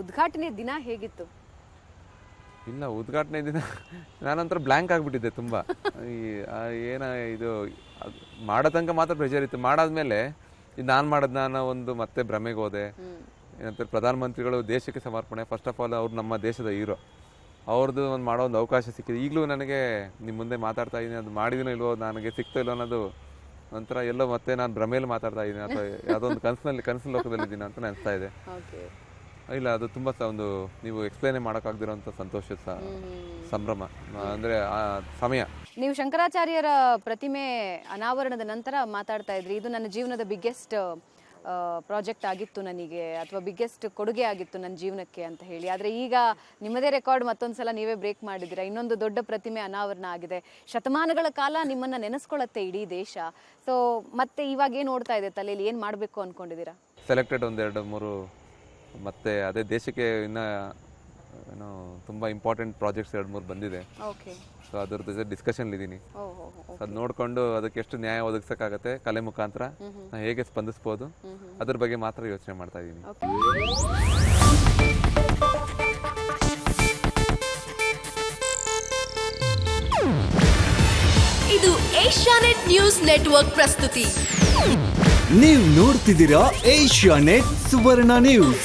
ಉದ್ಘಾಟನೆ ದಿನ ಹೇಗಿತ್ತು? ಇಲ್ಲ ಉದ್ಘಾಟನೆ ದಿನ ನಾನಂತರ ಬ್ಲ್ಯಾಂಕ್ ಆಗಿಬಿಟ್ಟಿದ್ದೆ ತುಂಬ. ಈ ಏನ ಇದು ಮಾಡೋ ತನಕ ಮಾತ್ರ ಪ್ರೆಷರ್ ಇತ್ತು. ಮಾಡಾದ್ಮೇಲೆ ಇದು ನಾನು ಮಾಡೋದು ನಾನು ಒಂದು ಮತ್ತೆ ಭ್ರಮೆಗೆ ಹೋದೆ. ಏನಂತಾರೆ ಪ್ರಧಾನಮಂತ್ರಿಗಳು ದೇಶಕ್ಕೆ ಸಮರ್ಪಣೆ. ಫಸ್ಟ್ ಆಫ್ ಆಲ್ ಅವ್ರು ನಮ್ಮ ದೇಶದ ಹೀರೋ ಅವ್ರದ್ದು ಒಂದು ಮಾಡೋ ಒಂದು ಅವಕಾಶ ಸಿಕ್ಕಿದೆ. ಈಗಲೂ ನನಗೆ ನಿಮ್ಮ ಮುಂದೆ ಮಾತಾಡ್ತಾ ಇದ್ದೀನಿ ಅದು ಮಾಡಿದಿನೋ ಇಲ್ವೋ ನನಗೆ ಸಿಕ್ತೋ ಇಲ್ಲೋ ಅನ್ನೋದು ಒಂಥರ ಎಲ್ಲೋ ಮತ್ತೆ ನಾನು ಭ್ರಮೆಯಲ್ಲಿ ಮಾತಾಡ್ತಾ ಇದ್ದೀನಿ ಅಥವಾ ಯಾವುದೋ ಒಂದು ಕನಸಿನಲ್ಲಿ ಕನಸಿನ ಲೋಕದಲ್ಲಿದ್ದೀನಿ ಅಂತ ಅನಿಸ್ತಾ ಇದೆ. ಇಲ್ಲ ಅದು ತುಂಬ ಸ ಒಂದು ನೀವು ಎಕ್ಸ್ಪ್ಲೇನ್ ಮಾಡೋಕ್ಕಾಗದಿರೋಂಥ ಸಂತೋಷ ಸ ಸಂಭ್ರಮ. ಅಂದರೆ ಆ ಸಮಯ. ನೀವು ಶಂಕರಾಚಾರ್ಯರ ಪ್ರತಿಮೆ ಅನಾವರಣದ ನಂತರ ಮಾತಾಡ್ತಾ ಇದ್ರಿ. ಇದು ನನ್ನ ಜೀವನದ ಬಿಗ್ಗೆಸ್ಟ್ ಪ್ರಾಜೆಕ್ಟ್ ಆಗಿತ್ತು ನನಗೆ ಅಥವಾ ಬಿಗ್ಗೆಸ್ಟ್ ಕೊಡುಗೆ ಆಗಿತ್ತು ನನ್ನ ಜೀವನಕ್ಕೆ ಅಂತ ಹೇಳಿ. ಆದರೆ ಈಗ ನಿಮ್ಮದೇ ರೆಕಾರ್ಡ್ ಮತ್ತೊಂದು ಸಲ ನೀವೇ ಬ್ರೇಕ್ ಮಾಡಿದ್ದೀರಾ. ಇನ್ನೊಂದು ದೊಡ್ಡ ಪ್ರತಿಮೆ ಅನಾವರಣ ಆಗಿದೆ. ಶತಮಾನಗಳ ಕಾಲ ನಿಮ್ಮನ್ನ ನೆನೆಸ್ಕೊಳ್ಳುತ್ತೆ ಇಡೀ ದೇಶ. ಸೊ ಮತ್ತೆ ಇವಾಗ ಏನು ನೋಡ್ತಾ ಇದೆ ತಲೆಯಲ್ಲಿ ಏನು ಮಾಡಬೇಕು ಅಂದ್ಕೊಂಡಿದ್ದೀರಾ ಸೆಲೆಕ್ಟೆಡ್ ಒಂದೆರಡು ಮೂರು ಮತ್ತೆ ಅದೇ ದೇಶಕ್ಕೆ ಇನ್ನ ಏನು ತುಂಬ ಇಂಪಾರ್ಟೆಂಟ್ ಪ್ರಾಜೆಕ್ಟ್ಸ್ ಎರಡು ಮೂರು ಬಂದಿದೆ. ಓಕೆ ಸೊ ಅದ್ರ ಜೊತೆ ಡಿಸ್ಕಷನ್ ಇದ್ದೀನಿ. ಅದು ನೋಡಿಕೊಂಡು ಅದಕ್ಕೆ ಎಷ್ಟು ನ್ಯಾಯ ಒದಗಿಸೋಕ್ಕಾಗತ್ತೆ ಕಲೆ ಮುಖಾಂತರ ನಾನು ಹೇಗೆ ಸ್ಪಂದಿಸ್ಬೋದು ಅದ್ರ ಬಗ್ಗೆ ಮಾತ್ರ ಯೋಚನೆ ಮಾಡ್ತಾ ಇದ್ದೀನಿ. ಇದು ಏಷ್ಯಾನೆಟ್ ನ್ಯೂಸ್ ನೆಟ್ವರ್ಕ್ ಪ್ರಸ್ತುತಿ. ನೀವು ನೋಡ್ತಿದ್ದೀರಾ ಏಷ್ಯಾ ನೆಟ್ ಸುವರ್ಣ ನ್ಯೂಸ್